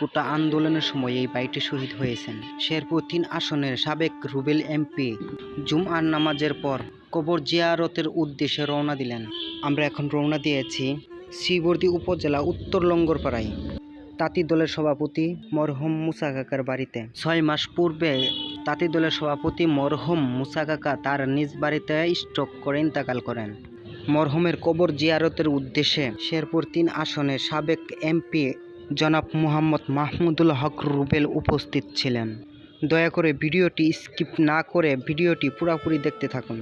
কোটা আন্দোলনের সময় এই বাইটি শহীদ হয়েছেন। শেরপুর তিন আসনের সাবেক রুবেল এমপি জুমআর নামাজের পর কবর জিয়ারতের উদ্দেশ্যে রওনা দিলেন। আমরা এখন রওনা দিয়েছি শ্রীবর্দী উপজেলা উত্তর লঙ্গরপাড়ায়। তাঁতি দলের সভাপতি মরহম মুসা কাকার বাড়িতে। ছয় মাস পূর্বে তাঁতি দলের সভাপতি মরহম মুসা কাকা তার নিজ বাড়িতে স্ট্রোক করে ইন্তেকাল করেন। মরহমের কবর জিয়ারতের উদ্দেশ্যে শেরপুর তিন আসনের সাবেক এমপি জনাব মোহাম্মদ মাহমুদুল হক রুবেল উপস্থিত ছিলেন। দয়া করে ভিডিওটি স্কিপ না করে ভিডিওটি পুরোপুরি দেখতে থাকুন।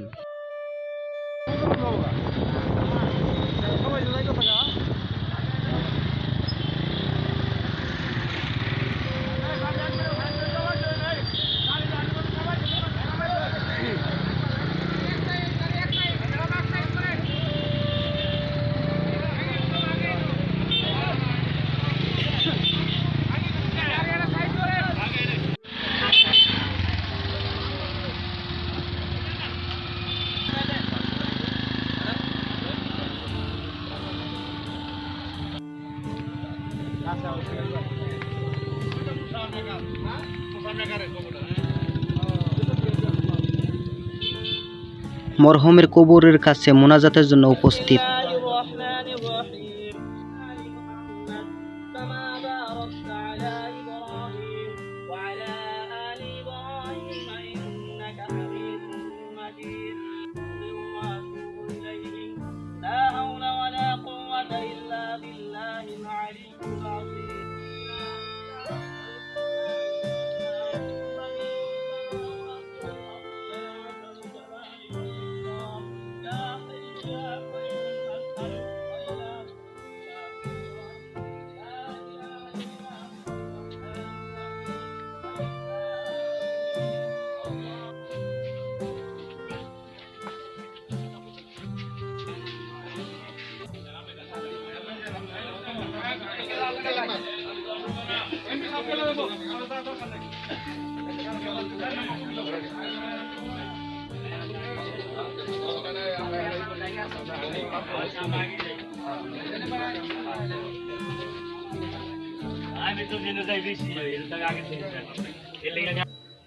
মরহুমের কবরের কাছে মোনাজাতের জন্য উপস্থিত।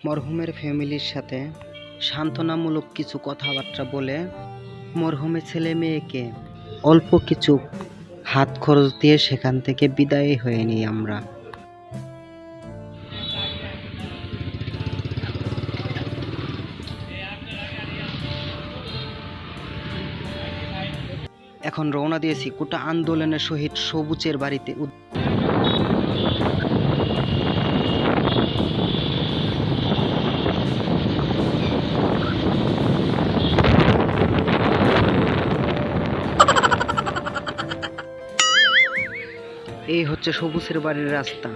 মরহুমের ফ্যামিলির সাথে সান্ত্বনামূলক কিছু কথাবার্তা বলে মরহুমের ছেলে মেয়েকে অল্প কিছু হাত খরচ দিয়ে সেখান থেকে বিদায় হয়ে নিই আমরা। এখন রওনা দিয়েছি কোটা আন্দোলনের সহিত সবুজের বাড়িতে এই হচ্ছে সবুজের বাড়ির রাস্তা।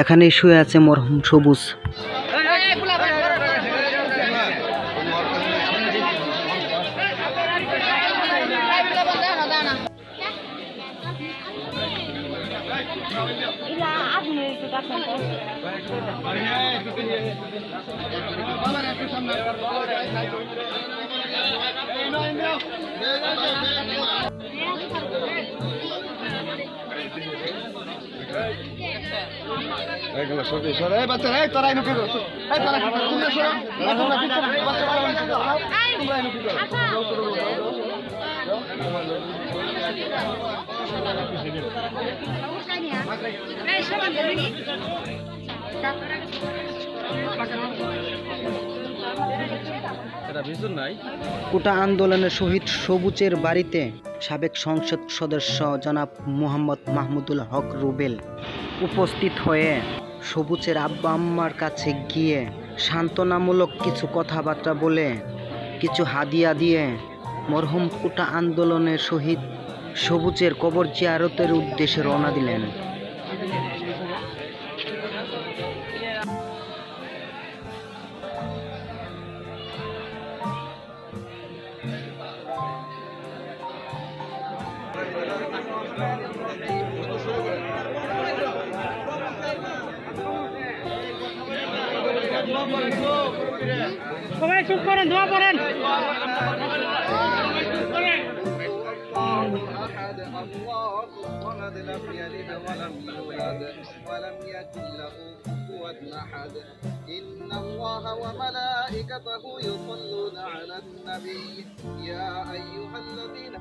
এখানেই শুয়ে আছে মরহুম সবুজ। এগুলো সত্যি সরে এই বাচ্চারা এই তোরা এনে কি করছ এই তোরা তোমরা সরো এই তোমরা কি করছ বাচ্চারা তোমরা এনে কি করছ কোটা আন্দোলনের শহীদ সবুজের বাড়িতে সাবেক সংসদ সদস্য জনাব মোহাম্মদ মাহমুদুল হক রুবেল উপস্থিত হয়ে সবুজের আব্বা আম্মার কাছে গিয়ে সান্ত্বনামূলক কিছু কথাবার্তা বলে কিছু হাদিয়া দিয়ে মরহুম কোটা আন্দোলনের শহীদ সবুজের কবর জিয়ারতের উদ্দেশ্যে রওনা দিলেন। সবাই চুপ করেন দোয়া করেন أحد الله الصمد لم يلد ولم يولد ولم يكن له كفوا أحد إن الله وملائكته يصلون على النبي يا أيها الذين